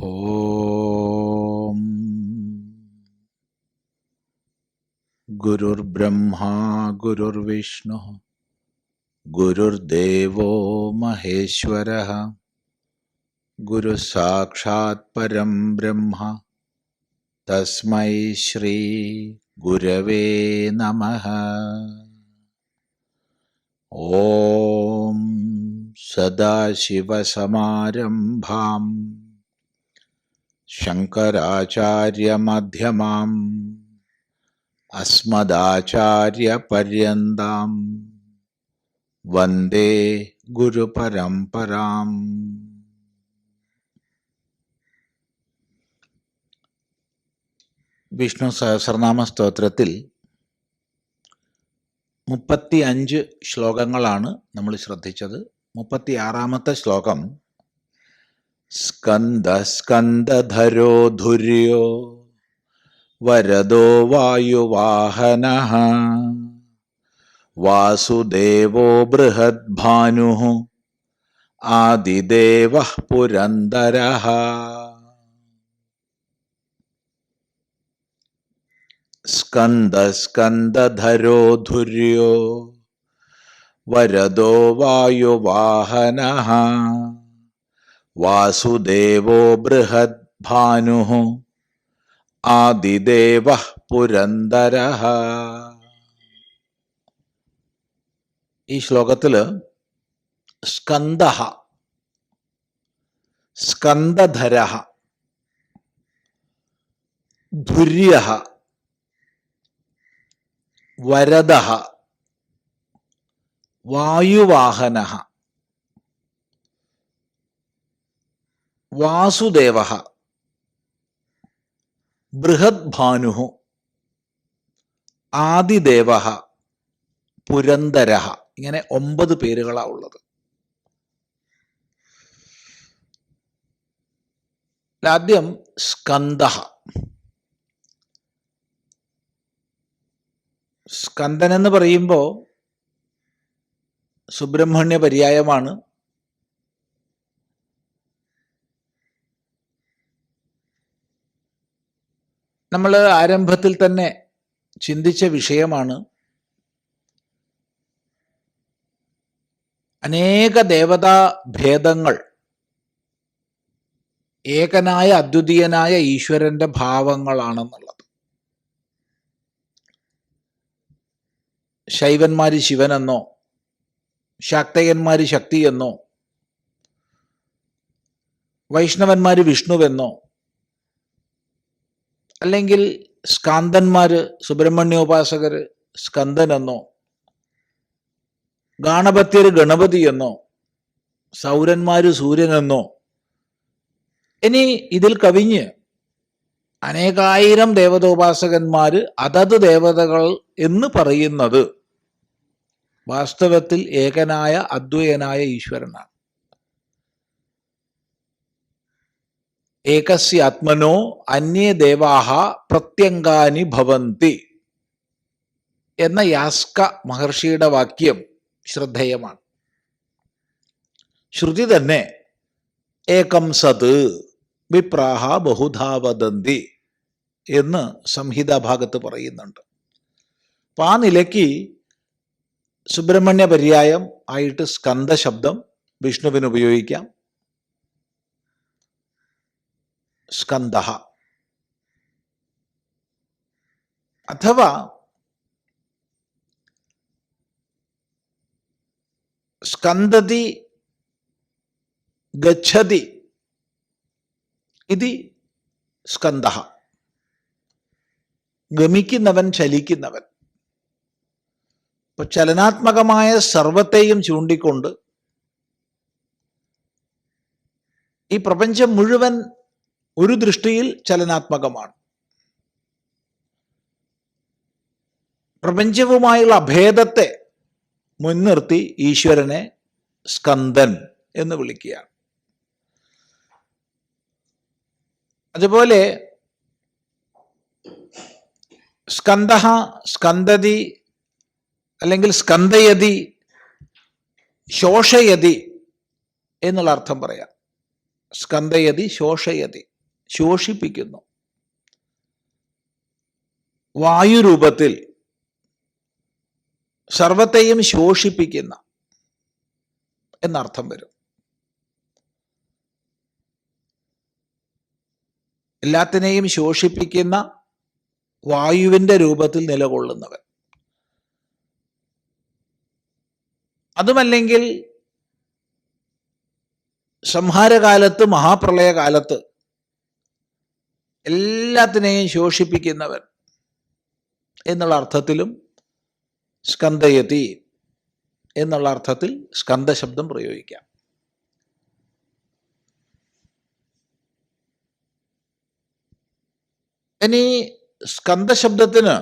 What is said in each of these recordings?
ഓം. ഗുരുർബ്രഹ്മാ ഗുരുർവിഷ്ണു ഗുരുർദേവോ മഹേശ്വര ഗുരുസാക്ഷാത് പരം ബ്രഹ്മ തസ്മൈ ശ്രീ ഗുരവേ നമ. ഓം സദാശിവസമാരംഭാം. ശങ്കരാചാര്യമധ്യമാം. അസ്മദാചാര്യപര്യന്താം. വന്ദേ ഗുരുപരംപരാം വിഷ്ണു സഹസ്രനാമ സ്തോത്രത്തിൽ മുപ്പത്തി അഞ്ച് ശ്ലോകങ്ങളാണ് നമ്മൾ ശ്രദ്ധിച്ചത്. മുപ്പത്തി ആറാമത്തെ ശ്ലോകം സ്കന്ദ സ്കന്ദധരോ ധുര്യോ വരദോ വായുവാഹന വാസുദേവോ ബൃഹദ്ഭാനു ആദിദേവ പുരന്ദര സ്കന്ദ സ്കന്ദധരോ ധുര്യോ വരദോ വായുവാഹന വാസുദേവോ ബൃഹദ്ഭാനു ആദിദേവ പുരന്ദര ഈ ശ്ലോകത്തിൽ സ്കന്ദ സ്കന്ദധര ധുര്യ വരദ വായുവാഹന വാസുദേവ ബൃഹദ്ഭാനു ആദിദേവ പുരന്തര ഇങ്ങനെ ഒമ്പത് പേരുകളാ ഉള്ളത്. ആദ്യം സ്കന്ദ സ്കന്ദൻ എന്ന് പറയുമ്പോൾ സുബ്രഹ്മണ്യ പര്യായമാണ്. നമ്മൾ ആരംഭത്തിൽ തന്നെ ചിന്തിച്ച വിഷയമാണ് അനേക ദേവതാ ഭേദങ്ങൾ ഏകനായ അദ്വിതീയനായ ഈശ്വരന്റെ ഭാവങ്ങളാണെന്നുള്ളത്. ശൈവന്മാര് ശിവനെന്നോ ശാക്തയന്മാര് ശക്തിയെന്നോ വൈഷ്ണവന്മാര് വിഷ്ണുവെന്നോ അല്ലെങ്കിൽ സ്കാന്ദന്മാര് സുബ്രഹ്മണ്യോപാസകര് സ്കന്ദനെന്നോ ഗാണപത്യർ ഗണപതി എന്നോ സൗരന്മാര് സൂര്യനെന്നോ ഇനി ഇതിൽ കവിഞ്ഞ് അനേകായിരം ദേവതോപാസകന്മാര് അതത് ദേവതകൾ എന്ന് പറയുന്നത് വാസ്തവത്തിൽ ഏകനായ അദ്വയനായ ഈശ്വരനാണ്. ഏകസ്യ ആത്മനോ അന്യേ ദേവാഹ പ്രത്യങ്കാനി ഭവന്തി എന്ന യാസ്ക മഹർഷിയുടെ വാക്യം ശ്രദ്ധേയമാണ്. ശ്രുതി തന്നെ ഏകം സത് വിപ്രാഹ ബഹുധാ വദന്തി എന്ന് സംഹിതാ ഭാഗത്ത് പറയുന്നുണ്ട്. അപ്പം ആ നിലയ്ക്ക് സുബ്രഹ്മണ്യ പര്യായം ആയിട്ട് സ്കന്ധശബ്ദം വിഷ്ണുവിന് ഉപയോഗിക്കാം. സ്കന്ദ അഥവാ സ്കന്ദതി ഗച്ഛതി ഇത് സ്കന്ദ ഗമിക്കുന്നവൻ ചലിക്കുന്നവൻ. ഇപ്പൊ ചലനാത്മകമായ സർവത്തെയും ചൂണ്ടിക്കൊണ്ട് ഈ പ്രപഞ്ചം മുഴുവൻ ഒരു ദൃഷ്ടിയിൽ ചലനാത്മകമാണ്. പ്രപഞ്ചവുമായുള്ള അഭേദത്തെ മുൻനിർത്തി ഈശ്വരനെ സ്കന്ദൻ എന്ന് വിളിക്കുകയാണ്. അതുപോലെ സ്കന്ദ സ്കന്ദതി അല്ലെങ്കിൽ സ്കന്ദയതി ശോഷയതി എന്നുള്ള അർത്ഥം പറയാം. സ്കന്ദയതി ശോഷയതി. ശോഷിപ്പിക്കുന്നു. വായുരൂപത്തിൽ സർവത്തെയും ശോഷിപ്പിക്കുന്ന എന്നർത്ഥം വരും. എല്ലാത്തിനെയും ശോഷിപ്പിക്കുന്ന വായുവിന്റെ രൂപത്തിൽ നിലകൊള്ളുന്നവൻ. അതുമല്ലെങ്കിൽ സംഹാരകാലത്ത് മഹാപ്രളയകാലത്ത് എല്ലാത്തിനെയും ശോഷിപ്പിക്കുന്നവൻ എന്നുള്ള അർത്ഥത്തിലും സ്കന്ധയതി എന്നുള്ള അർത്ഥത്തിൽ സ്കന്ധശബ്ദം പ്രയോഗിക്കാം. ഇനി സ്കന്ധശബ്ദത്തിന്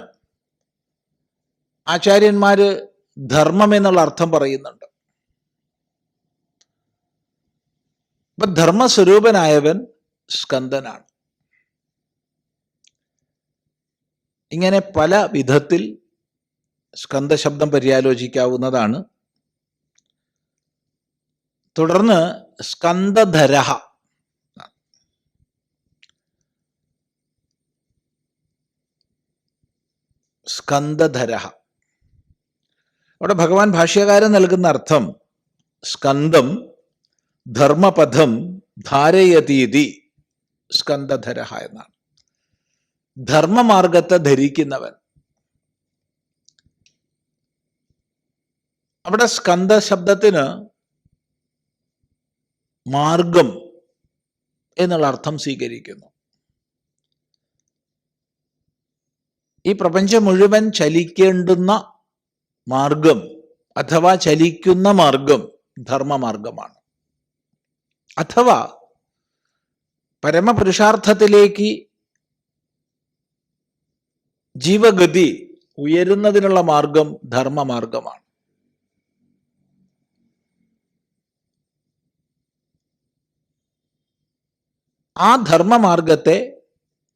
ആചാര്യന്മാർ ധർമ്മം എന്നുള്ള അർത്ഥം പറയുന്നുണ്ട്. അപ്പൊ ധർമ്മസ്വരൂപനായവൻ സ്കന്ദനാണ് ഇങ്ങനെ പല വിധത്തിൽ സ്കന്ധശബ്ദം പര്യാലോചിക്കാവുന്നതാണ്. തുടർന്ന് സ്കന്ദധരഹ സ്കന്ദധരഹ അവിടെ ഭഗവാൻ ഭാഷ്യകാരൻ നൽകുന്ന അർത്ഥം സ്കന്ധം ധർമ്മപഥം ധാരയതീതി സ്കന്ദധരഹ എന്നാണ്. ധർമ്മമാർഗത്തെ ധരിക്കുന്നവൻ. അവിടെ സ്കന്ധ ശബ്ദത്തിന് മാർഗം എന്നുള്ള അർത്ഥം സ്വീകരിക്കുന്നു. ഈ പ്രപഞ്ചം മുഴുവൻ ചലിക്കേണ്ടുന്ന മാർഗം അഥവാ ചലിക്കുന്ന മാർഗം ധർമ്മമാർഗമാണ്. അഥവാ പരമപുരുഷാർത്ഥത്തിലേക്ക് ജീവഗതി ഉയരുന്നതിനുള്ള മാർഗം ധർമ്മമാർഗമാണ്. ആ ധർമ്മമാർഗത്തെ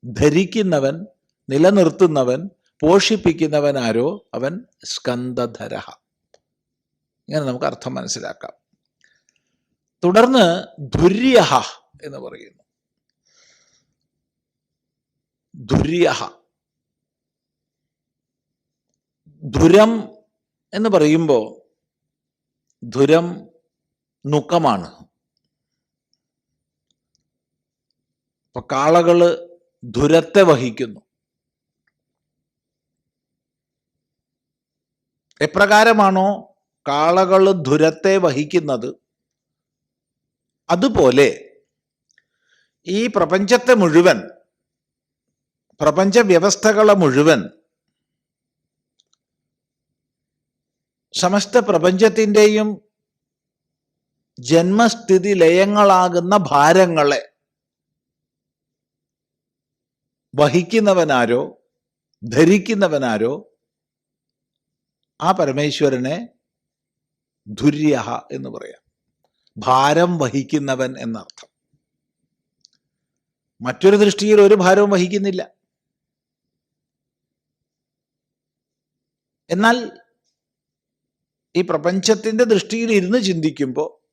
ധരിക്കുന്നവൻ നിലനിർത്തുന്നവൻ പോഷിപ്പിക്കുന്നവൻ ആരോ അവൻ സ്കന്ധര ഇങ്ങനെ നമുക്ക് അർത്ഥം മനസ്സിലാക്കാം. തുടർന്ന് ധുര്യഹ എന്ന് പറയുന്നു. ധുര്യഹ ധുരം എന്ന് പറയുമ്പോൾ ധുരം നുക്കമാണ്. അപ്പൊ കാളകൾ ധുരത്തെ വഹിക്കുന്നു. എപ്രകാരമാണോ കാളകൾ ധുരത്തെ വഹിക്കുന്നത്? അതുപോലെ ഈ പ്രപഞ്ചത്തെ മുഴുവൻ പ്രപഞ്ച വ്യവസ്ഥകളെ മുഴുവൻ സമസ്ത പ്രപഞ്ചത്തിന്റെയും ജന്മസ്ഥിതി ലയങ്ങളാകുന്ന ഭാരങ്ങളെ വഹിക്കുന്നവനാരോ ധരിക്കുന്നവനാരോ ആ പരമേശ്വരനെ ധുര്യ എന്ന് പറയാം. ഭാരം വഹിക്കുന്നവൻ എന്നർത്ഥം. മറ്റൊരു ദൃഷ്ടിയിൽ ഒരു ഭാരവും വഹിക്കുന്നില്ല. എന്നാൽ ഈ പ്രപഞ്ചത്തിന്റെ ദൃഷ്ടിയിൽ ഇരുന്ന് ചിന്തിക്കുമ്പോൾ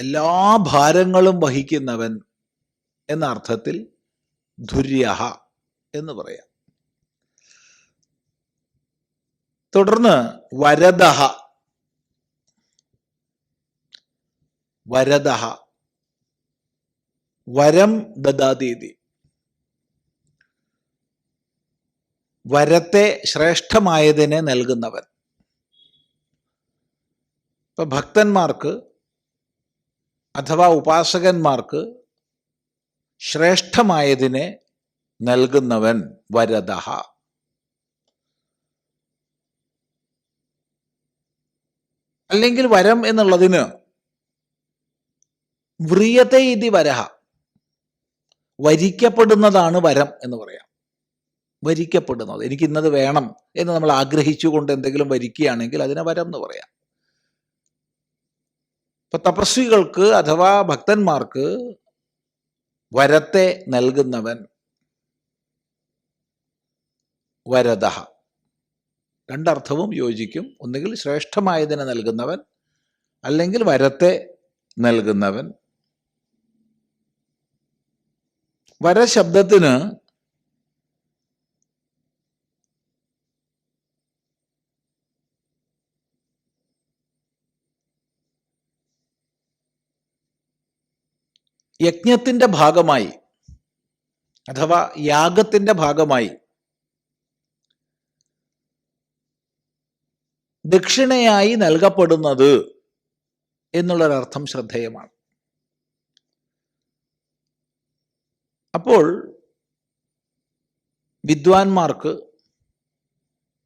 എല്ലാ ഭാരങ്ങളും വഹിക്കുന്നവൻ എന്ന അർത്ഥത്തിൽ ധുര്യ എന്ന് പറയാം. തുടർന്ന് വരദഹ. വരദഹ. വരം ദദാതീതി. വരത്തെ ശ്രേഷ്ഠമായതിനെ നൽകുന്നവൻ. ഇപ്പൊ ഭക്തന്മാർക്ക് അഥവാ ഉപാസകന്മാർക്ക് ശ്രേഷ്ഠമായതിനെ നൽകുന്നവൻ വരദ അല്ലെങ്കിൽ വരം എന്നുള്ളതിന് വ്രിയത്തെ ഇതി വരഹ. വരിക്കപ്പെടുന്നതാണ് വരം എന്ന് പറയാം. വരിക്കപ്പെടുന്നത്. എനിക്ക് ഇന്നത് വേണം എന്ന് നമ്മൾ ആഗ്രഹിച്ചുകൊണ്ട് എന്തെങ്കിലും വരിക്കുകയാണെങ്കിൽ അതിനെ വരം എന്ന് പറയാം. ഇപ്പൊ തപസ്വികൾക്ക് അഥവാ ഭക്തന്മാർക്ക് വരത്തെ നൽകുന്നവൻ വരദ രണ്ടർത്ഥവും യോജിക്കും. ഒന്നുകിൽ ശ്രേഷ്ഠമായതിനെ നൽകുന്നവൻ അല്ലെങ്കിൽ വരത്തെ നൽകുന്നവൻ. വരശബ്ദത്തിന് യജ്ഞത്തിന്റെ ഭാഗമായി അഥവാ യാഗത്തിന്റെ ഭാഗമായി ദക്ഷിണയായി നൽകപ്പെടുന്നത് എന്നുള്ളൊരർത്ഥം ശ്രദ്ധേയമാണ്. അപ്പോൾ വിദ്വാൻമാർക്ക്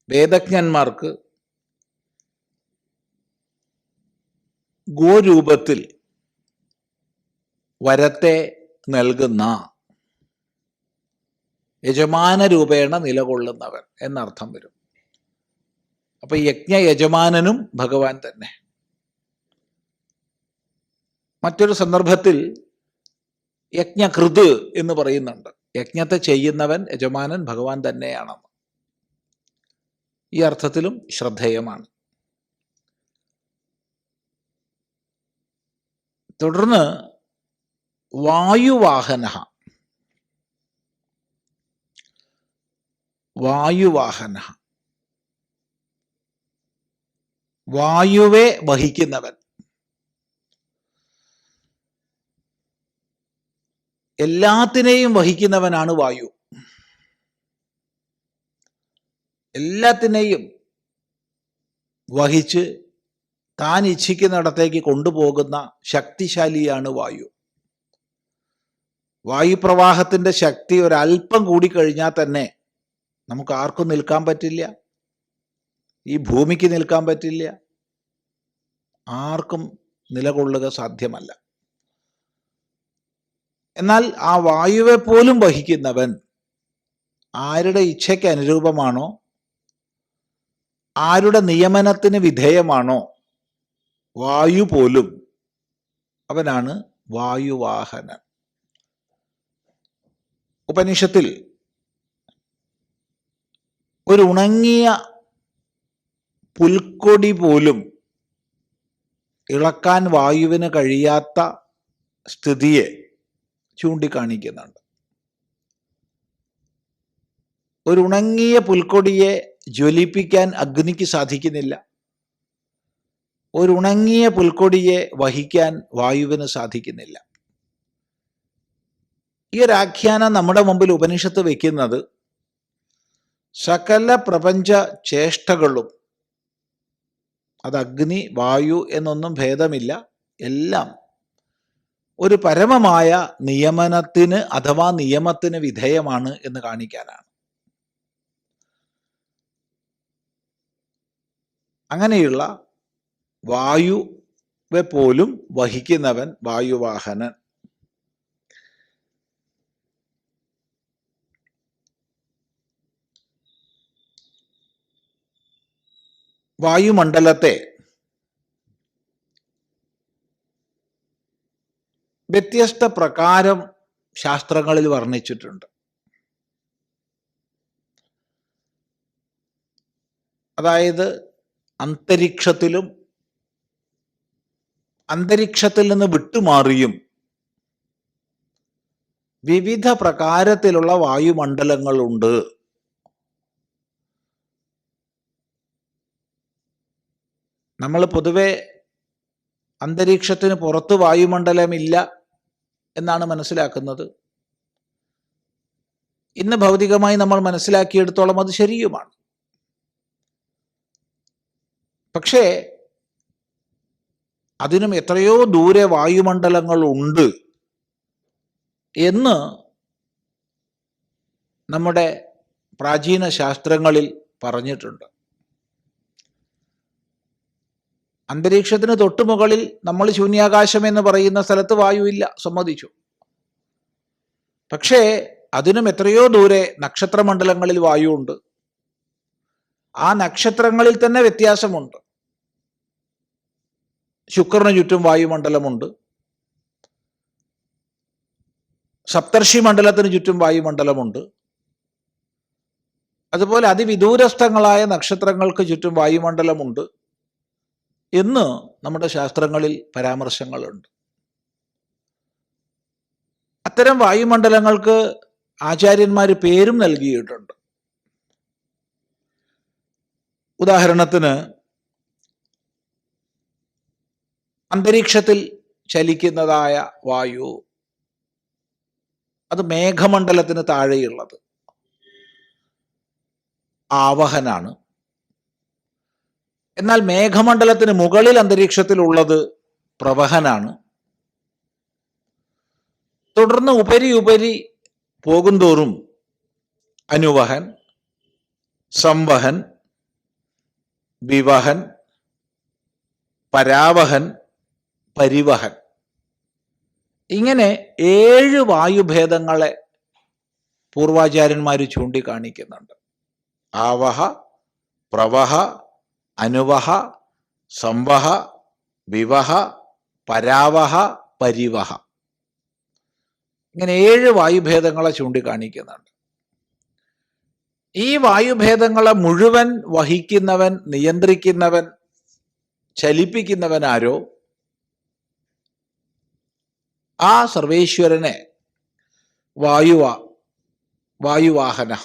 വേദജ്ഞന്മാർക്ക് ഗോരൂപത്തിൽ വരത്തെ നൽകുന്ന യജമാന രൂപേണ നിലകൊള്ളുന്നവൻ എന്നർത്ഥം വരും. അപ്പൊ യജ്ഞ യജമാനനും ഭഗവാൻ തന്നെ. മറ്റൊരു സന്ദർഭത്തിൽ യജ്ഞകൃത് എന്ന് പറയുന്നുണ്ട്. യജ്ഞത്തെ ചെയ്യുന്നവൻ യജമാനൻ ഭഗവാൻ തന്നെയാണെന്ന്. ഈ അർത്ഥത്തിലും ശ്രദ്ധേയമാണ്. തുടർന്ന് വായുവാഹന വായുവാഹന വായുവെ വഹിക്കുന്നവൻ. എല്ലാത്തിനെയും വഹിക്കുന്നവനാണ് വായു. എല്ലാത്തിനെയും വഹിച്ച് താൻ ഇച്ഛിക്കുന്നിടത്തേക്ക് കൊണ്ടുപോകുന്ന ശക്തിശാലിയാണ് വായു. വായുപ്രവാഹത്തിന്റെ ശക്തി ഒരല്പം കൂടി കഴിഞ്ഞാൽ തന്നെ നമുക്ക് ആർക്കും നിൽക്കാൻ പറ്റില്ല. ഈ ഭൂമിക്ക് നിൽക്കാൻ പറ്റില്ല. ആർക്കും നിലകൊള്ളുക സാധ്യമല്ല. എന്നാൽ ആ വായുവെ പോലും വഹിക്കുന്നവൻ ആരുടെ ഇച്ഛയ്ക്ക് അനുരൂപമാണോ? ആരുടെ നിയമനത്തിന് വിധേയമാണോ? വായു പോലും അവനാണ് വായുവാഹനൻ. ഉപനിഷത്തിൽ ഒരു ഉണങ്ങിയ പുൽക്കൊടി പോലും ഇളക്കാൻ വായുവിന് കഴിയാത്ത സ്ഥിതിയെ ചൂണ്ടിക്കാണിക്കുന്നുണ്ട്. ഒരു ഉണങ്ങിയ പുൽക്കൊടിയെ ജ്വലിപ്പിക്കാൻ അഗ്നിക്ക് സാധിക്കുന്നില്ല. ഒരു ഉണങ്ങിയ പുൽക്കൊടിയെ വഹിക്കാൻ വായുവിന് സാധിക്കുന്നില്ല. ഈ ഒരു ആഖ്യാനം നമ്മുടെ മുമ്പിൽ ഉപനിഷത്ത് വയ്ക്കുന്നത് സകല പ്രപഞ്ച ചേഷ്ടകളും അത് അഗ്നി വായു എന്നൊന്നും ഭേദമില്ല എല്ലാം ഒരു പരമമായ നിയമനത്തിന് അഥവാ നിയമത്തിന് വിധേയമാണ് എന്ന് കാണിക്കാനാണ്. അങ്ങനെയുള്ള വായുവെ പോലും വഹിക്കുന്നവൻ വായുവാഹനൻ. വായുമണ്ഡലത്തെ വ്യത്യസ്ത പ്രകാരം ശാസ്ത്രങ്ങളിൽ വർണിച്ചിട്ടുണ്ട്. അതായത് അന്തരീക്ഷത്തിലും അന്തരീക്ഷത്തിൽ നിന്ന് വിട്ടുമാറിയും വിവിധ പ്രകാരത്തിലുള്ള വായുമണ്ഡലങ്ങളുണ്ട്. നമ്മൾ പൊതുവെ അന്തരീക്ഷത്തിന് പുറത്ത് വായുമണ്ഡലമില്ല എന്നാണ് മനസ്സിലാക്കുന്നത്. ഇന്ന് ഭൗതികമായി നമ്മൾ മനസ്സിലാക്കിയെടുത്തോളം അത് ശരിയുമാണ്. പക്ഷേ അതിനും എത്രയോ ദൂരെ വായുമണ്ഡലങ്ങൾ ഉണ്ട് എന്ന് നമ്മുടെ പ്രാചീന ശാസ്ത്രങ്ങളിൽ പറഞ്ഞിട്ടുണ്ട്. അന്തരീക്ഷത്തിന് തൊട്ടു മുകളിൽ നമ്മൾ ശൂന്യാകാശം എന്ന് പറയുന്ന സ്ഥലത്ത് വായുവില്ല സമ്മതിച്ചു. പക്ഷേ അതിനും എത്രയോ ദൂരെ നക്ഷത്രമണ്ഡലങ്ങളിൽ വായുവുണ്ട് ആ നക്ഷത്രങ്ങളിൽ തന്നെ വ്യത്യാസമുണ്ട്. ശുക്രന് ചുറ്റും വായുമണ്ഡലമുണ്ട്. സപ്തർഷി മണ്ഡലത്തിന് ചുറ്റും വായുമണ്ഡലമുണ്ട്. അതുപോലെ അതിവിദൂരസ്ഥങ്ങളായ നക്ഷത്രങ്ങൾക്ക് ചുറ്റും വായുമണ്ഡലമുണ്ട്. എന്ന് നമ്മുടെ ശാസ്ത്രങ്ങളിൽ പരാമർശങ്ങളുണ്ട്. അത്തരം വായുമണ്ഡലങ്ങൾക്ക് ആചാര്യന്മാർ പേരും നൽകിയിട്ടുണ്ട്. ഉദാഹരണത്തിന് അന്തരീക്ഷത്തിൽ ചലിക്കുന്നതായ വായു അത് മേഘമണ്ഡലത്തിന് താഴെയുള്ളത്. ആവഹനാണ്. എന്നാൽ മേഘമണ്ഡലത്തിന് മുകളിൽ അന്തരീക്ഷത്തിലുള്ളത് പ്രവഹനാണ്. തുടർന്ന് ഉപരി ഉപരി പോകുന്തോറും അനുവഹൻ സംവഹൻ വിവഹൻ പരാവഹൻ പരിവഹൻ. ഇങ്ങനെ ഏഴ് വായുഭേദങ്ങളെ പൂർവാചാര്യന്മാർ ചൂണ്ടിക്കാണിക്കുന്നുണ്ട്. ആവഹ പ്രവഹ അനുവഹ സംവഹ വിവഹ പരാവഹ പരിവഹ. ഇങ്ങനെ ഏഴ് വായുഭേദങ്ങളെ ചൂണ്ടിക്കാണിക്കുന്നുണ്ട്. ഈ വായുഭേദങ്ങളെ മുഴുവൻ വഹിക്കുന്നവൻ നിയന്ത്രിക്കുന്നവൻ ചലിപ്പിക്കുന്നവൻ ആരോ ആ സർവേശ്വരനെ വായുവ വായുവാഹന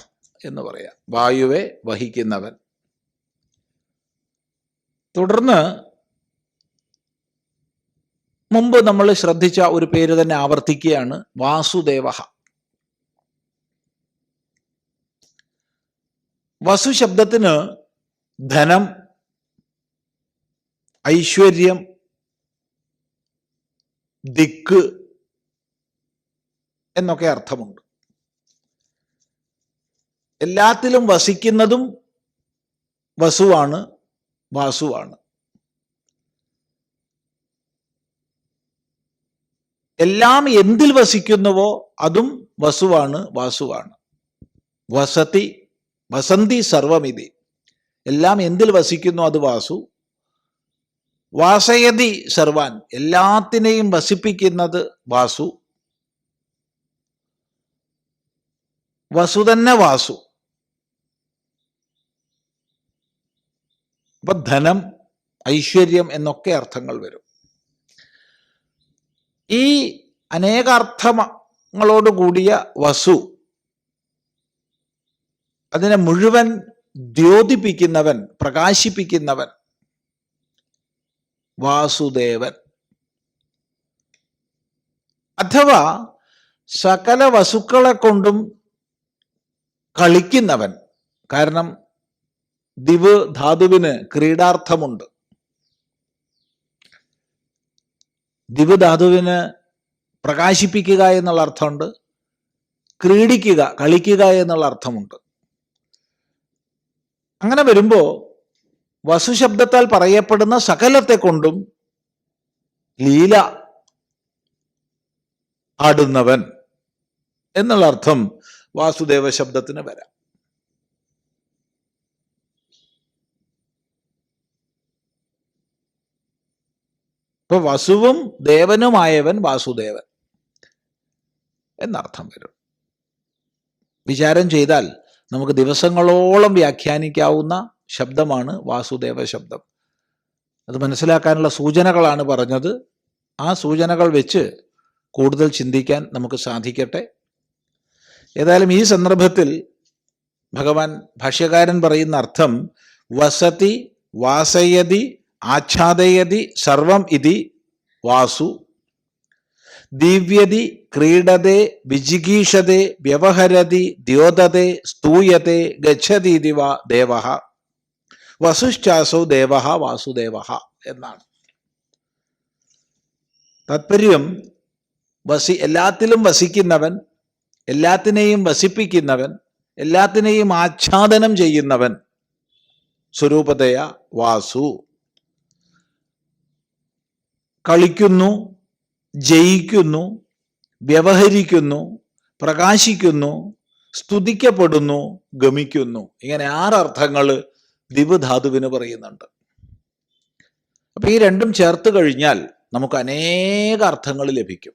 എന്ന് പറയാം. വായുവെ വഹിക്കുന്നവൻ. തുടർന്ന് മുമ്പ് നമ്മൾ ശ്രദ്ധിച്ച ഒരു പേര് തന്നെ ആവർത്തിക്കുകയാണ് വാസുദേവ. വസു ശബ്ദത്തിന് ധനം ഐശ്വര്യം ദിക്ക് എന്നൊക്കെ അർത്ഥമുണ്ട്. എല്ലാത്തിലും വസിക്കുന്നതും വസുവാണ്. വാസുവാണ്. എല്ലാം എന്തിൽ വസിക്കുന്നുവോ അതും വസുവാണ് വാസുവാണ്. വസതി വസന്തി സർവമിതി. എല്ലാം എന്തിൽ വസിക്കുന്നു അത് വാസു? വാസയതി സർവാൻ. എല്ലാത്തിനെയും വസിപ്പിക്കുന്നത് വാസു. വസു തന്നെ വാസു. അപ്പൊ ധനം ഐശ്വര്യം എന്നൊക്കെ അർത്ഥങ്ങൾ വരും. ഈ അനേകാർത്ഥങ്ങളോട് കൂടിയ വസു അതിനെ മുഴുവൻ ദ്യോതിപ്പിക്കുന്നവൻ പ്രകാശിപ്പിക്കുന്നവൻ വാസുദേവൻ. അഥവാ സകല വസുക്കളെ കൊണ്ടും കളിക്കുന്നവൻ. കാരണം ദിവ് ധാതുവിന് ക്രീഡാർത്ഥമുണ്ട്. ദിവ് ധാതുവിന് പ്രകാശിപ്പിക്കുക എന്നുള്ള അർത്ഥമുണ്ട്. ക്രീഡിക്കുക കളിക്കുക എന്നുള്ള അർത്ഥമുണ്ട്. അങ്ങനെ വരുമ്പോ വസുശബ്ദത്താൽ പറയപ്പെടുന്ന സകലത്തെ കൊണ്ടും ലീല ആടുന്നവൻ എന്നുള്ള അർത്ഥം വാസുദേവ ശബ്ദത്തിന് വരാം. ഇപ്പൊ വസുവും ദേവനുമായവൻ വാസുദേവൻ എന്നർത്ഥം വരും. വിചാരം ചെയ്താൽ നമുക്ക് ദിവസങ്ങളോളം വ്യാഖ്യാനിക്കാവുന്ന ശബ്ദമാണ് വാസുദേവ ശബ്ദം. അത് മനസ്സിലാക്കാനുള്ള സൂചനകളാണ് പറഞ്ഞത്. ആ സൂചനകൾ വെച്ച് കൂടുതൽ ചിന്തിക്കാൻ നമുക്ക് സാധിക്കട്ടെ. ഏതായാലും ഈ സന്ദർഭത്തിൽ ഭഗവാൻ ഭാഷ്യകാരൻ പറയുന്ന അർത്ഥം വസതി വാസയതി ആച്ഛാദയതി സർവം ഇതി വാസു. ദിവ്യതി ക്രീഡതെ വിജിഗീഷതെ വ്യവഹരതി ദ്യോതതെ സ്തൂയത്തെ ഗച്ഛതീതി വാ ദേവ. വസുശ്ചാസോ ദേവ വാസുദേവ എന്നാണ്. താത്പര്യം വസി എല്ലാത്തിലും വസിക്കുന്നവൻ എല്ലാത്തിനെയും വസിപ്പിക്കുന്നവൻ എല്ലാത്തിനെയും ആച്ഛാദനം ചെയ്യുന്നവൻ സ്വരൂപതയ വാസു. കളിക്കുന്നു ജയിക്കുന്നു വ്യവഹരിക്കുന്നു പ്രകാശിക്കുന്നു സ്തുതിക്കപ്പെടുന്നു ഗമിക്കുന്നു. ഇങ്ങനെ ആറർത്ഥങ്ങൾ ദിവുധാതുവിന് പറയുന്നുണ്ട്. അപ്പൊ ഈ രണ്ടും ചേർത്ത് കഴിഞ്ഞാൽ നമുക്ക് അനേക അർത്ഥങ്ങൾ ലഭിക്കും.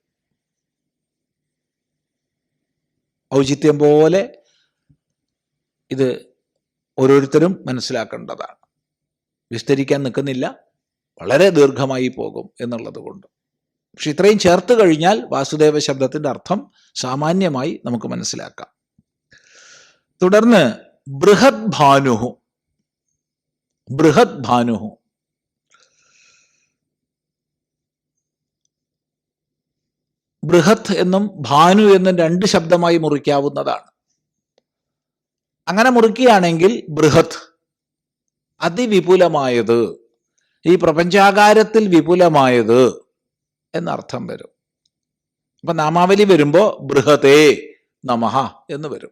ഔചിത്യം പോലെ ഇത് ഓരോരുത്തരും മനസ്സിലാക്കേണ്ടതാണ്. വിസ്തരിക്കാൻ നിൽക്കുന്നില്ല. വളരെ ദീർഘമായി പോകും എന്നുള്ളത് കൊണ്ട്. പക്ഷെ ഇത്രയും ചേർത്ത് കഴിഞ്ഞാൽ വാസുദേവ ശബ്ദത്തിന്റെ അർത്ഥം സാമാന്യമായി നമുക്ക് മനസ്സിലാക്കാം. തുടർന്ന് ബൃഹത് ഭാനുഹു ബൃഹത് ഭാനുഹു ബൃഹത് എന്നും ഭാനു എന്നും രണ്ട് ശബ്ദമായി മുറിക്കാവുന്നതാണ്. അങ്ങനെ മുറിക്കുകയാണെങ്കിൽ ബൃഹത്. അതിവിപുലമായത്. ഈ പ്രപഞ്ചാകാരത്തിൽ വിപുലമായത് എന്നർത്ഥം വരും. അപ്പൊ നാമാവലി വരുമ്പോൾ ബൃഹതേ നമഹ എന്ന് വരും.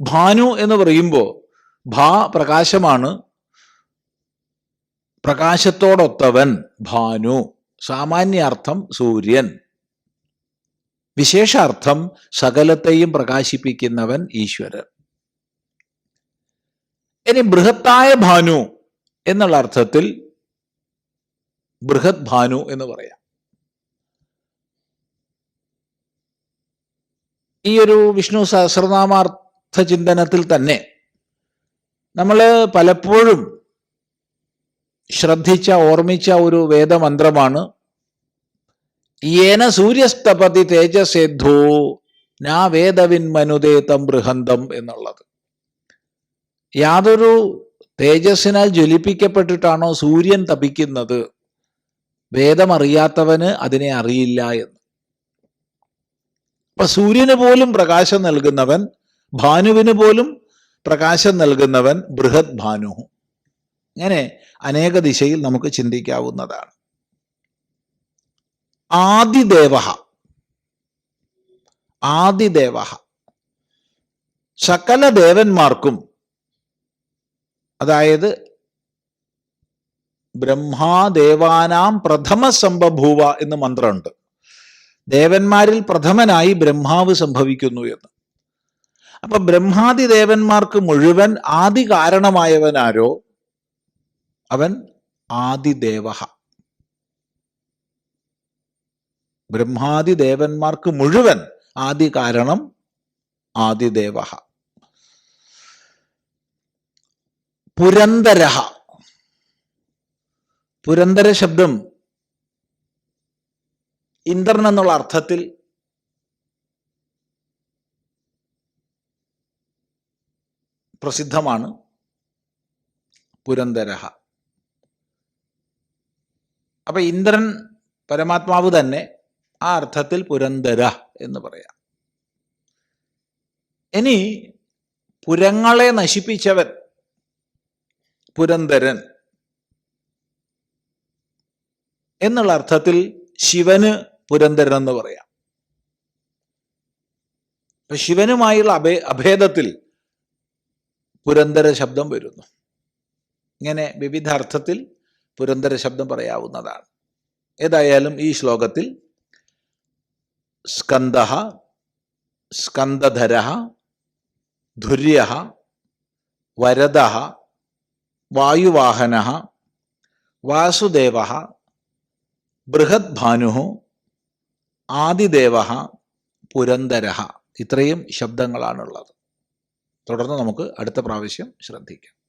ഭാനു എന്ന് പറയുമ്പോൾ ഭാ പ്രകാശമാണ് പ്രകാശത്തോടൊത്തവൻ ഭാനു സാമാന്യാർത്ഥം സൂര്യൻ. വിശേഷാർത്ഥം സകലത്തെയും പ്രകാശിപ്പിക്കുന്നവൻ ഈശ്വരൻ. ഇനി ബൃഹത്തായ ഭാനു എന്നുള്ള അർത്ഥത്തിൽ ബൃഹത് ഭാനു എന്ന് പറയാം. ഈ ഒരു വിഷ്ണു സഹസ്രനാമാർത്ഥ ചിന്തനത്തിൽ തന്നെ നമ്മൾ പലപ്പോഴും ശ്രദ്ധിച്ച ഓർമ്മിച്ച ഒരു വേദമന്ത്രമാണ് ഏന സൂര്യസ്തപതി തേജസേദ്ധു നാ വേദവിൻ മനുദേതം ബൃഹന്തം എന്നുള്ളത്. യാതൊരു തേജസ്സിനാൽ ജ്വലിപ്പിക്കപ്പെട്ടിട്ടാണോ സൂര്യൻ തപിക്കുന്നത്? വേദമറിയാത്തവന് അതിനെ അറിയില്ല എന്ന്. അപ്പൊ സൂര്യന് പോലും പ്രകാശം നൽകുന്നവൻ ഭാനുവിന് പോലും പ്രകാശം നൽകുന്നവൻ ബൃഹത് ഭാനു. ഇങ്ങനെ അനേക ദിശയിൽ നമുക്ക് ചിന്തിക്കാവുന്നതാണ്. ആദിദേവ ആദിദേവ സകല ദേവന്മാർക്കും അതായത് ബ്രഹ്മാദേവാനാം പ്രഥമ സംഭഭൂവ എന്ന് മന്ത്രമുണ്ട്. ദേവന്മാരിൽ പ്രഥമനായി ബ്രഹ്മാവ് സംഭവിക്കുന്നു എന്ന്. അപ്പൊ ബ്രഹ്മാദി ദേവന്മാർക്ക് മുഴുവൻ ആദി കാരണമായവനാരോ? അവൻ ആദിദേവ ബ്രഹ്മാദി ദേവന്മാർക്ക് മുഴുവൻ ആദി കാരണം ആദിദേവ പുരന്തര പുരന്തര ശബ്ദം ഇന്ദ്രൻ എന്നുള്ള അർത്ഥത്തിൽ പ്രസിദ്ധമാണ് പുരന്തര അപ്പൊ ഇന്ദ്രൻ പരമാത്മാവ് തന്നെ ആ അർത്ഥത്തിൽ പുരന്തര എന്ന് പറയാം. ഇനി പുരങ്ങളെ നശിപ്പിച്ചവൻ പുരന്തരൻ എന്നുള്ള അർത്ഥത്തിൽ ശിവന് പുരന്തരൻ എന്ന് പറയാം. അപ്പൊ ശിവനുമായുള്ള അഭേ അഭേദത്തിൽ പുരന്തര ശബ്ദം വരുന്നു. ഇങ്ങനെ വിവിധ അർത്ഥത്തിൽ പുരന്തര ശബ്ദം പറയാവുന്നതാണ്. ഏതായാലും ഈ ശ്ലോകത്തിൽ സ്കന്ദ സ്കന്ധര ധുര്യ വരദ വായുവാഹന വാസുദേവ ബൃഹത് ഭാനു ആദിദേവ പുരന്തര ഇത്രയും ശബ്ദങ്ങളാണുള്ളത്. തുടർന്ന് നമുക്ക് അടുത്ത പ്രാവശ്യം ശ്രദ്ധിക്കാം.